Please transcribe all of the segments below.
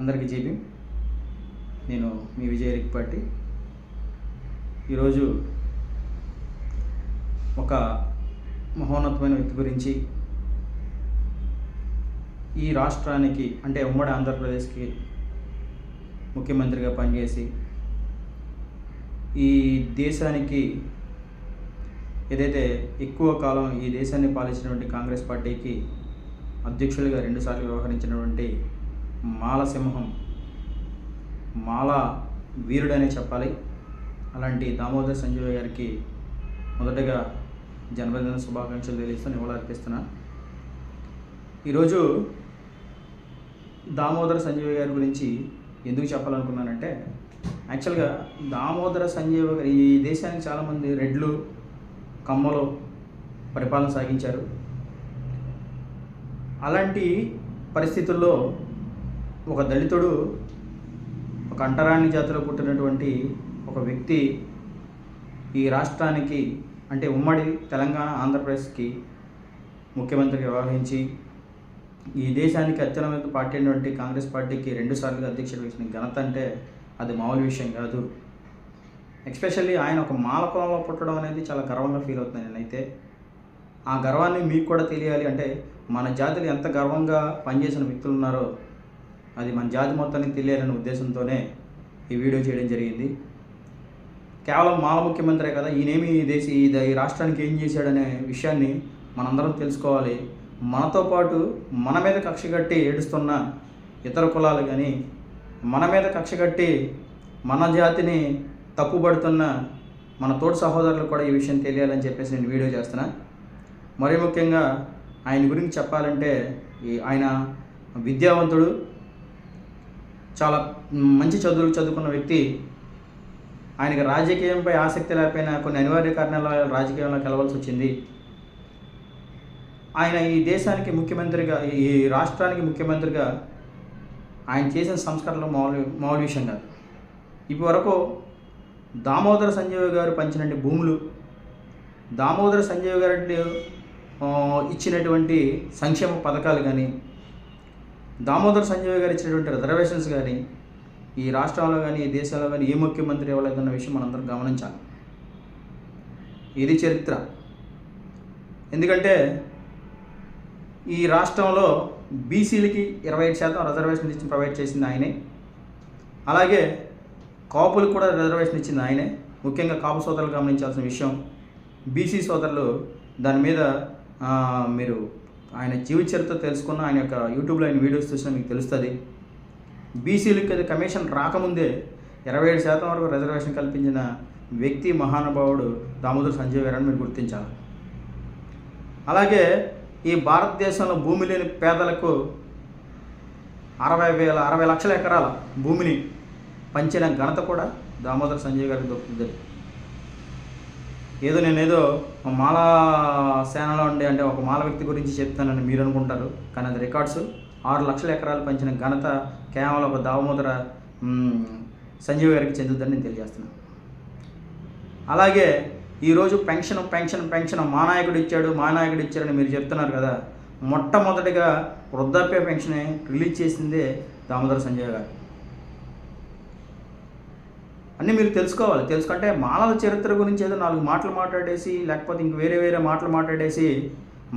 అందరికీ జీపీ నేను మీ విజయ రిక్పాటి. ఈరోజు ఒక మహోన్నతమైన వ్యక్తి గురించి ఈ రాష్ట్రానికి అంటే ఉమ్మడి ఆంధ్రప్రదేశ్కి ముఖ్యమంత్రిగా పనిచేసి ఈ దేశానికి ఏదైతే ఎక్కువ కాలం ఈ దేశాన్ని పాలించినటువంటి కాంగ్రెస్ పార్టీకి అధ్యక్షులుగా రెండుసార్లు వ్యవహరించినటువంటి మాలసింహం. మాల వీరుడనే చెప్పాలి. అలాంటి దామోదర్ సంజయ్ గారికి మొదటగా జన్మదిన శుభాకాంక్షలు తెలియజేస్తూ నివాళులర్పిస్తున్నా ఈరోజు దామోదర సంజీవ గారి గురించి ఎందుకు చెప్పాలనుకున్నానంటే యాక్చువల్గా దామోదర సంజీవ గారు ఈ దేశానికి చాలామంది రెడ్లు కమ్మలు పరిపాలన సాగించారు. అలాంటి పరిస్థితుల్లో ఒక దళితుడు ఒక అంటరాని జాతిలో పుట్టినటువంటి ఒక వ్యక్తి ఈ రాష్ట్రానికి అంటే ఉమ్మడి తెలంగాణ ఆంధ్రప్రదేశ్కి ముఖ్యమంత్రిగా వ్యవహరించి ఈ దేశానికి అత్యున్నత పార్టీ అయినటువంటి కాంగ్రెస్ పార్టీకి రెండుసార్లుగా అధ్యక్షుడు వేసిన ఘనత అంటే అది మామూలు విషయం కాదు. ఎస్పెషల్లీ ఆయన ఒక మాలకులంలో పుట్టడం అనేది చాలా గర్వంగా ఫీల్ అవుతున్నాను నేనైతే. ఆ గర్వాన్ని మీకు కూడా తెలియాలి అంటే మన జాతులు ఎంత గర్వంగా పనిచేసిన వ్యక్తులు ఉన్నారో అది మన జాతి మొత్తానికి తెలియాలనే ఉద్దేశంతోనే ఈ వీడియో చేయడం జరిగింది. కేవలం మాల ముఖ్యమంత్రే కదా ఈయనేమి ఈ దేశ ఈ ఈ రాష్ట్రానికి ఏం చేశాడనే విషయాన్ని మనందరం తెలుసుకోవాలి. మనతో పాటు మన మీద కక్ష కట్టి ఏడుస్తున్న ఇతర కులాలు కానీ మన మీద కక్ష కట్టి మన జాతిని తప్పుబడుతున్న మన తోటి సహోదరులకు కూడా ఈ విషయం తెలియాలని చెప్పేసి నేను వీడియో చేస్తున్నా. మరీ ముఖ్యంగా ఆయన గురించి చెప్పాలంటే ఈ ఆయన విద్యావంతుడు చాలా మంచి చదువులు చదువుకున్న వ్యక్తి ఆయనకి రాజకీయంపై ఆసక్తి లేకపోయినా కొన్ని అనివార్య కారణాల రాజకీయంలో కలవాల్సి వచ్చింది. ఆయన ఈ దేశానికి ముఖ్యమంత్రిగా ఈ రాష్ట్రానికి ముఖ్యమంత్రిగా ఆయన చేసిన సంస్కరణలు మామూలు మామూలు విషయం కాదు. ఇప్పటివరకు దామోదర సంజీవ్ గారు పంచినటువంటి భూములు దామోదర సంజీవ్ గారు ఇచ్చినటువంటి సంక్షేమ పథకాలు కానీ దామోదర్ సంజయ్ గారు ఇచ్చినటువంటి రిజర్వేషన్స్ కానీ ఈ రాష్ట్రంలో కానీ ఈ దేశంలో కానీ ఏ ముఖ్యమంత్రి ఇవ్వలేదన్న విషయం మనందరం గమనించాలి. ఇది చరిత్ర. ఎందుకంటే ఈ రాష్ట్రంలో బీసీలకి ఇరవై ఐదు శాతం రిజర్వేషన్ ఇచ్చి ప్రొవైడ్ చేసింది ఆయనే. అలాగే కాపులకు కూడా రిజర్వేషన్ ఇచ్చింది ఆయనే. ముఖ్యంగా కాపు సోదరులు గమనించాల్సిన విషయం బీసీ సోదరులు దాని మీద మీరు ఆయన జీవిత చరిత్ర తెలుసుకున్న ఆయన యొక్క యూట్యూబ్లో ఆయన వీడియోస్ చూసినా మీకు తెలుస్తుంది. బీసీలకు అది కమిషన్ రాకముందే ఇరవై ఏడు శాతం వరకు రిజర్వేషన్ కల్పించిన వ్యక్తి మహానుభావుడు దామోదర్ సంజయ్ గారు మీరు గుర్తించాలి. అలాగే ఈ భారతదేశంలో భూమి లేని పేదలకు అరవై వేల అరవై లక్షల ఎకరాల భూమిని పంచిన ఘనత కూడా దామోదర్ సంజయ్ గారికి దొరుకుతుంది ఏదో నేనేదో మాల సేనలో ఉండే అంటే ఒక మాల వ్యక్తి గురించి చెప్తానని మీరు అనుకుంటారు. కానీ అది రికార్డ్స్. ఆరు లక్షల ఎకరాలు పంచిన ఘనత కేవలం ఒక దామోదర సంజీవ్ గారికి చెందుతుందని నేను తెలియజేస్తున్నాను. అలాగే ఈరోజు పెన్షన్ పెన్షన్ పెన్షన్ మా నాయకుడు ఇచ్చాడు మా నాయకుడు ఇచ్చాడని మీరు చెప్తున్నారు కదా. మొట్టమొదటిగా వృద్ధాప్య పెన్షన్ రిలీజ్ చేసిందే దామోదర సంజయ్ గారు. అన్నీ మీరు తెలుసుకోవాలి. తెలుసుకుంటే మాలల చరిత్ర గురించి ఏదో నాలుగు మాటలు మాట్లాడేసి లేకపోతే ఇంక వేరే వేరే మాటలు మాట్లాడేసి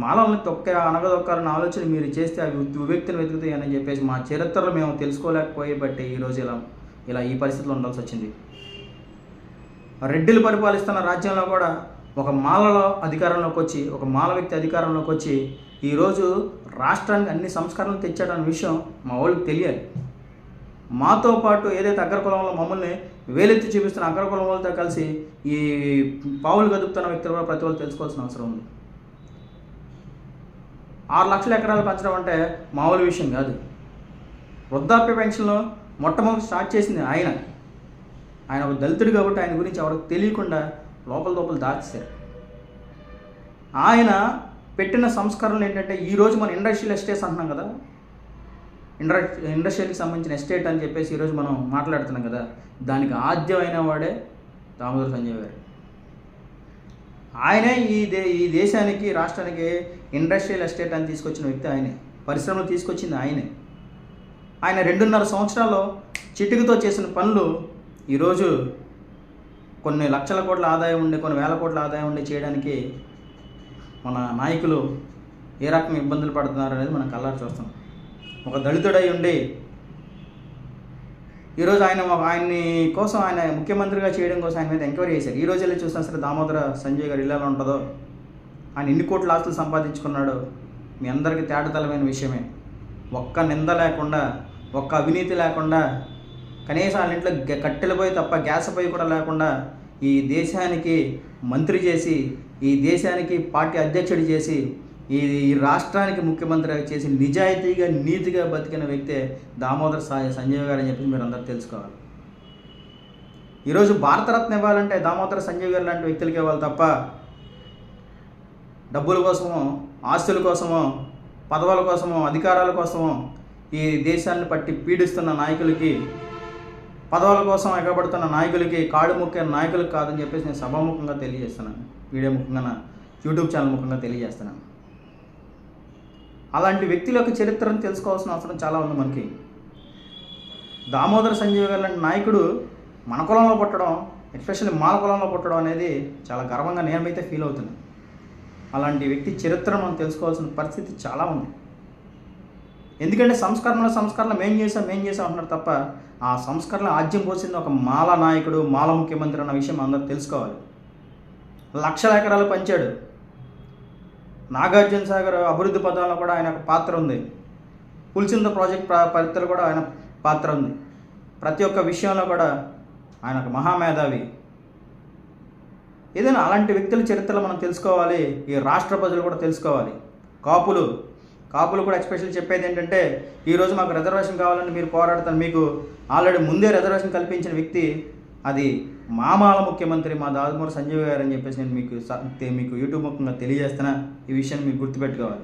మాలల్ని తొక్క అనగదొక్కాలన్న ఆలోచన మీరు చేస్తే అవి వివ్యక్తిని వెతుకుతాయి అని చెప్పేసి మా చరిత్రలో మేము తెలుసుకోలేకపోయి బట్టి ఈరోజు ఇలా ఇలా ఈ పరిస్థితిలో ఉండాల్సి వచ్చింది. రెడ్డిలు పరిపాలిస్తున్న రాజ్యంలో కూడా ఒక మాలలో అధికారంలోకి వచ్చి ఒక మాల వ్యక్తి అధికారంలోకి వచ్చి ఈరోజు రాష్ట్రానికి అన్ని సంస్కరణలు తెచ్చాడన్న విషయం మా వాళ్ళకి తెలియాలి. మాతో పాటు ఏదైతే అగ్రకులంలో మమ్మల్ని వేలెత్తి చూపిస్తున్న అగ్రకులం వాళ్ళతో కలిసి ఈ పావులు గదుపుతున్న వ్యక్తులు కూడా ప్రతి వాళ్ళు తెలుసుకోవాల్సిన అవసరం ఉంది. ఆరు లక్షల ఎకరాలు పెంచడం అంటే మామూలు విషయం కాదు. వృద్ధాప్య పెన్షన్లు మొట్టమొదటి స్టార్ట్ చేసింది ఆయన. ఆయన ఒక దళితుడు కాబట్టి ఆయన గురించి ఎవరికి తెలియకుండా లోపల లోపల దాచేశారు. ఆయన పెట్టిన సంస్కరణలు ఏంటంటే ఈరోజు మన ఇండస్ట్రియల్ ఎస్టేట్స్ అంటున్నాం కదా ఇండర్ ఇండస్ట్రియల్కి సంబంధించిన ఎస్టేట్ అని చెప్పేసి ఈరోజు మనం మాట్లాడుతున్నాం కదా. దానికి ఆద్యమైన వాడే దామోదర్ సంజయ్ గారు. ఆయనే ఈ దే ఈ దేశానికి రాష్ట్రానికి ఇండస్ట్రియల్ ఎస్టేట్ అని తీసుకొచ్చిన వ్యక్తి ఆయనే. పరిశ్రమలు తీసుకొచ్చింది ఆయనే. ఆయన రెండున్నర సంవత్సరాల్లో చిటికతో చేసిన పనులు ఈరోజు కొన్ని లక్షల కోట్ల ఆదాయం ఉండి కొన్ని వేల కోట్ల ఆదాయం ఉండి చేయడానికి మన నాయకులు ఏ రకం ఇబ్బందులు పడుతున్నారు అనేది మనం కళ్ళారు చూస్తున్నాం. ఒక దళితుడై ఉండి ఈరోజు ఆయన ఆయన్ని కోసం ఆయన ముఖ్యమంత్రిగా చేయడం కోసం ఆయన మీద ఎంక్వైరీ చేశారు. ఈ రోజు వెళ్ళి చూసినా సరే దామోదర సంజయ్ గారు ఇలా ఉంటుందో? ఆయన ఎన్ని కోట్ల ఆస్తులు సంపాదించుకున్నాడు మీ అందరికీ తేటతలమైన విషయమే. ఒక్క నింద లేకుండా ఒక్క అవినీతి లేకుండా కనీసం వాళ్ళ ఇంట్లో కట్టెలపై కట్టెలు పోయి తప్ప గ్యాస్ పోయి కూడా లేకుండా ఈ దేశానికి మంత్రి చేసి ఈ దేశానికి పార్టీ అధ్యక్షుడు చేసి ఈ ఈ రాష్ట్రానికి ముఖ్యమంత్రి చేసి నిజాయితీగా నీతిగా బతికిన వ్యక్తే దామోదర్ సా- సంజయ్ గారు అని చెప్పి మీరు అందరూ తెలుసుకోవాలి. ఈరోజు భారతరత్న ఇవ్వాలంటే దామోదర సంజయ్ గారు లాంటి వ్యక్తులకి ఇవ్వాలి తప్ప డబ్బుల కోసమో ఆస్తుల కోసమో పదవుల కోసమో అధికారాల కోసమో ఈ దేశాన్ని పట్టి పీడిస్తున్న నాయకులకి పదవుల కోసం ఎగబడుతున్న నాయకులకి కాడు ముక్కే నాయకులకు కాదని చెప్పేసి నేను సభాముఖంగా తెలియజేస్తున్నాను. వీడియో ముఖంగా యూట్యూబ్ ఛానల్ ముఖంగా తెలియజేస్తున్నాను. అలాంటి వ్యక్తుల యొక్క చరిత్రను తెలుసుకోవాల్సిన అవసరం చాలా ఉంది మనకి. దామోదర సంజీవ్ గారు లాంటి నాయకుడు మన కులంలో పుట్టడం ఎస్పెషల్లీ మాల కులంలో పుట్టడం అనేది చాలా గర్వంగా నేనైతే ఫీల్ అవుతున్నాను. అలాంటి వ్యక్తి చరిత్రను మనం తెలుసుకోవాల్సిన పరిస్థితి చాలా ఉంది. ఎందుకంటే సంస్కరణల సంస్కరణ మేం చేసాం మేం చేసాం అంటున్నారు తప్ప ఆ సంస్కరణ ఆజ్యం పోసింది ఒక మాల నాయకుడు మాల ముఖ్యమంత్రి అన్న విషయం అందరూ తెలుసుకోవాలి. లక్షల ఎకరాలు పంచాడు. నాగార్జున సాగర్ అభివృద్ధి పథంలో కూడా ఆయన ఒక పాత్ర ఉంది. పులిచింద ప్రాజెక్ట్ ప్ర- పరిధిలో కూడా ఆయన పాత్ర ఉంది. ప్రతి ఒక్క విషయంలో కూడా ఆయన ఒక మహామేధావి. ఏదైనా అలాంటి వ్యక్తుల చరిత్రలు మనం తెలుసుకోవాలి ఈ రాష్ట్ర ప్రజలు కూడా తెలుసుకోవాలి. కాపులు కాపులు కూడా ఎక్స్పెషల్ చెప్పేది ఏంటంటే ఈరోజు మాకు రిజర్వేషన్ కావాలని మీరు పోరాడుతాను మీకు ఆల్రెడీ ముందే రిజర్వేషన్ కల్పించిన వ్యక్తి అది మామాల ముఖ్యమంత్రి మా దాదామూరి సంజీవ్ గారు అని చెప్పేసి నేను మీకు మీకు యూట్యూబ్ ముఖంగా తెలియజేస్తున్నా. ఈ విషయాన్ని మీకు గుర్తుపెట్టుకోవాలి.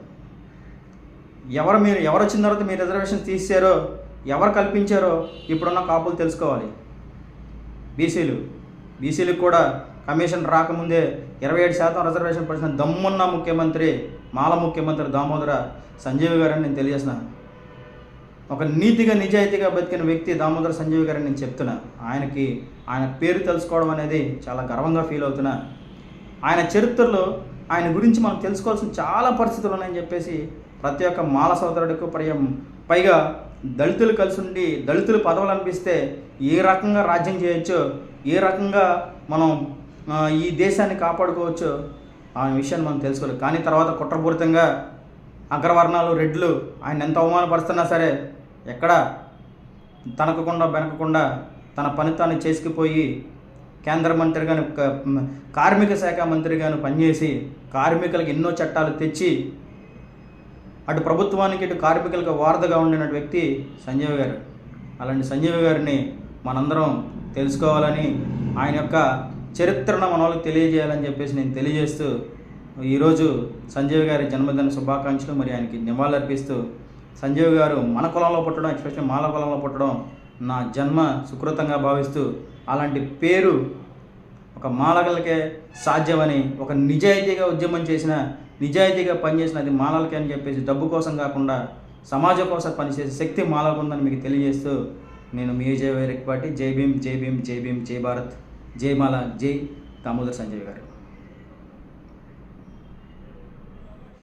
ఎవరు మీరు ఎవరు వచ్చిన తర్వాత మీరు రిజర్వేషన్ తీసారో ఎవరు కల్పించారో ఇప్పుడున్న కాపులు తెలుసుకోవాలి. బీసీలు బీసీలకు కూడా కమిషన్ రాకముందే ఇరవై ఏడు శాతం రిజర్వేషన్ పడిన దమ్మున్న ముఖ్యమంత్రి మాల ముఖ్యమంత్రి దామోదర సంజీవ్ గారని నేను తెలియజేస్తున్నాను ఒక నీతిగా నిజాయితీగా బతికిన వ్యక్తి దామోదర సంజీవ్ గారని నేను చెప్తున్నా. ఆయనకి ఆయన పేరు తెలుసుకోవడం అనేది చాలా గర్వంగా ఫీల్ అవుతున్నా. ఆయన చరిత్రలో ఆయన గురించి మనం తెలుసుకోవాల్సిన చాలా పరిస్థితులు ఉన్నాయని చెప్పేసి ప్రతి ఒక్క మాల సోదరుడికి పై పైగా దళితులు కలిసి ఉండి దళితులు పదవులు అనిపిస్తే ఏ రకంగా రాజ్యం చేయొచ్చో ఏ రకంగా మనం ఈ దేశాన్ని కాపాడుకోవచ్చో ఆ విషయాన్ని మనం తెలుసుకోవాలి. కానీ తర్వాత కుట్రపూరితంగా అగ్రవర్ణాలు రెడ్లు ఆయన ఎంత అవమానపరుస్తున్నా సరే ఎక్కడ? తనకకుండా వెనకకుండా తన పని తాను చేసుకుపోయి కేంద్ర మంత్రిగాను కార్మిక శాఖ మంత్రిగాను పనిచేసి కార్మికులకు ఎన్నో చట్టాలు తెచ్చి అటు ప్రభుత్వానికి ఇటు కార్మికులకు వారధగా ఉండిన వ్యక్తి సంజీవ్ గారు. అలాంటి సంజీవ్ గారిని మనందరం తెలుసుకోవాలని ఆయన యొక్క చరిత్రను మన వాళ్ళకి తెలియజేయాలని చెప్పేసి నేను తెలియజేస్తూ ఈరోజు సంజీవ్ గారి జన్మదిన శుభాకాంక్షలు మరి ఆయనకి నివాళులర్పిస్తూ సంజీవ్ గారు మన కులంలో పుట్టడం ఎస్పెషల్లీ మాల కులంలో పుట్టడం నా జన్మ సుకృతంగా భావిస్తూ అలాంటి పేరు ఒక మాలగలకే సాధ్యమని ఒక నిజాయితీగా ఉద్యమం చేసిన నిజాయితీగా పనిచేసిన అది మాలలకే అని చెప్పేసి డబ్బు కోసం కాకుండా సమాజం కోసం పనిచేసే శక్తి మాలకుందని మీకు తెలియజేస్తూ నేను మీ విజయ వైరక్పాటి జై భీమ్ జై భీమ్ జై భీమ్ జై భారత్. జై మాల జై దామోదర్ సంజయ్ గారు.